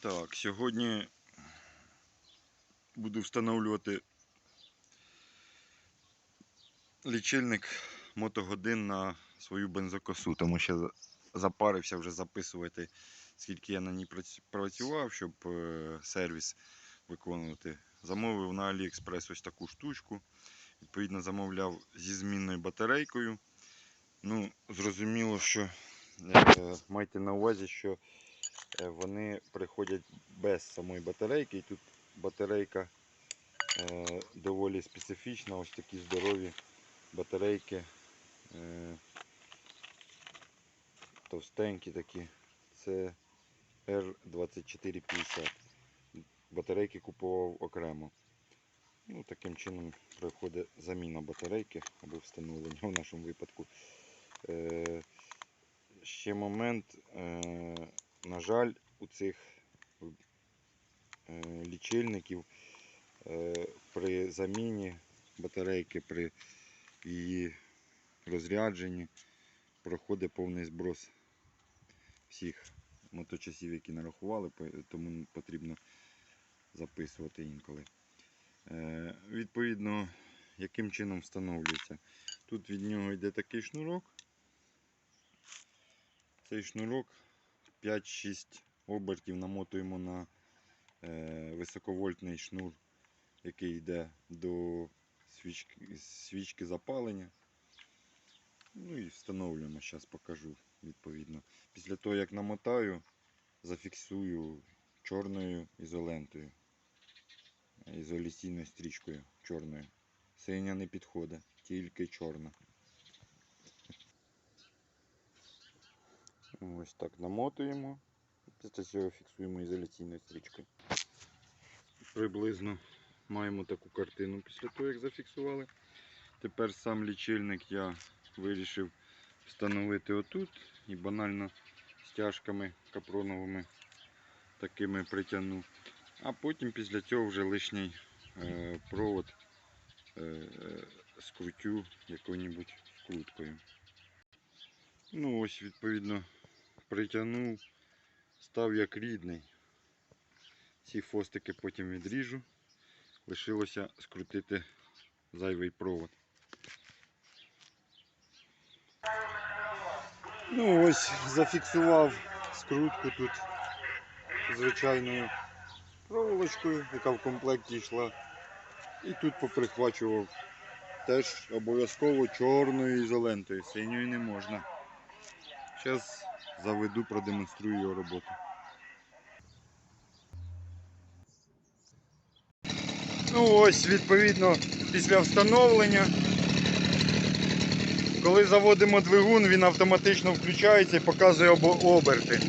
Так, сьогодні буду встановлювати лічильник мотогодин на свою бензокосу, тому що запарився вже записувати, скільки я на ній працював, щоб е, сервіс виконувати. Замовив на AliExpress ось таку штучку. Відповідно, замовляв зі змінною батарейкою. Ну, зрозуміло, що е, майте на увазі, що вони приходять без самої батарейки. І тут батарейка е, доволі специфічна, ось такі здорові батарейки. Е, товстенькі такі. Це R2450. Батарейки купував окремо. Ну, таким чином проходить заміна батарейки або встановлення в нашому випадку. Е, ще момент, е, на жаль, у цих е, лічильників е, при заміні батарейки, при її розрядженні проходить повний зброс всіх моточасів, які нарахували, тому потрібно записувати інколи. Е, Відповідно, яким чином встановлюється. Тут від нього йде такий шнурок. Цей шнурок 5-6 обертів намотуємо на е, високовольтний шнур, який йде до свічки, свічки запалення. Ну і встановлюємо, зараз покажу відповідно. Після того, як намотаю, зафіксую чорною ізолентою, ізоляційною стрічкою чорною. Синя не підходить, тільки чорна. Ось так намотуємо. Після цього фіксуємо ізоляційною стрічкою. Приблизно маємо таку картину після того, як зафіксували. Тепер сам лічильник я вирішив встановити отут і банально стяжками капроновими такими притягну. А потім після цього вже лишній е, провод е, скрутю якою-небудь скруткою. Ну ось відповідно притягнув, став як рідний. Ці фостики потім відріжу. Лишилося скрутити зайвий провод. Ну ось зафіксував скрутку тут звичайною проволочкою, яка в комплекті йшла. І тут поприхвачував теж обов'язково чорною ізолентою, синьою не можна. Зараз заведу, продемонструю його роботу. Ну ось, відповідно, після встановлення. Коли заводимо двигун, він автоматично включається і показує оберти.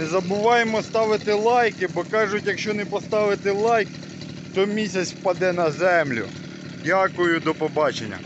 Не забуваємо ставити лайки, бо кажуть, якщо не поставити лайк, то місяць впаде на землю. Дякую, до побачення.